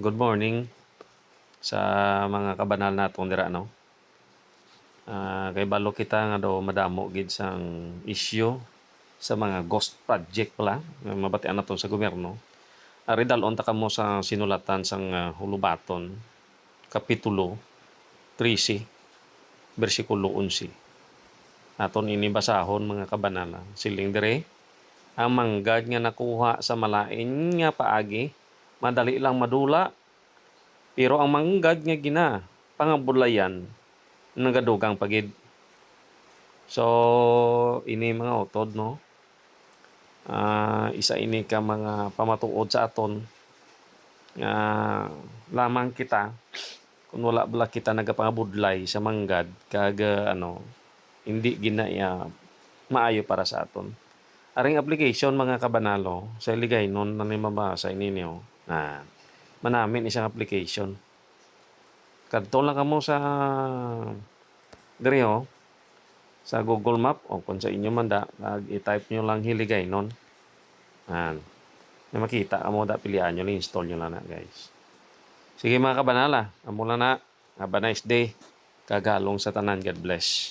good morning sa mga kabanal naton dira no. Ah, kay balo kita nga do madamo gid sang issue sa mga ghost project pala mabatian naton sa gobyerno. Ari dalon ta kamo sa sinulatan sang ah, hulubaton kapitulo 13 bersikulo 11. Aton ini basahon mga kabanala. Siling dire ang manggad nga nakuha sa malain nga paagi madali lang madula. Pero ang manggad nga gina pangabulayan nagadugang pagid. So ini mga utod no? Ah, isa ini ka mga pamatuod sa aton. Nga lamang kita kung wala bala kita nagapangabudlay sa manggad kag ah, ano hindi ginaya maayo para sa aton. Aring application mga kabanalo sa ligay nun na mabasa ninyo na manamin isang application. Kadto lang kamo sa diri oh, sa Google Map o kung sa inyo man da i-type nyo lang hiligay nun. An na makita amo da pilihan nyo install nyo lang na guys. Sige mga kabanala amo lang na. Have a nice day. Kagalong sa tanan. God bless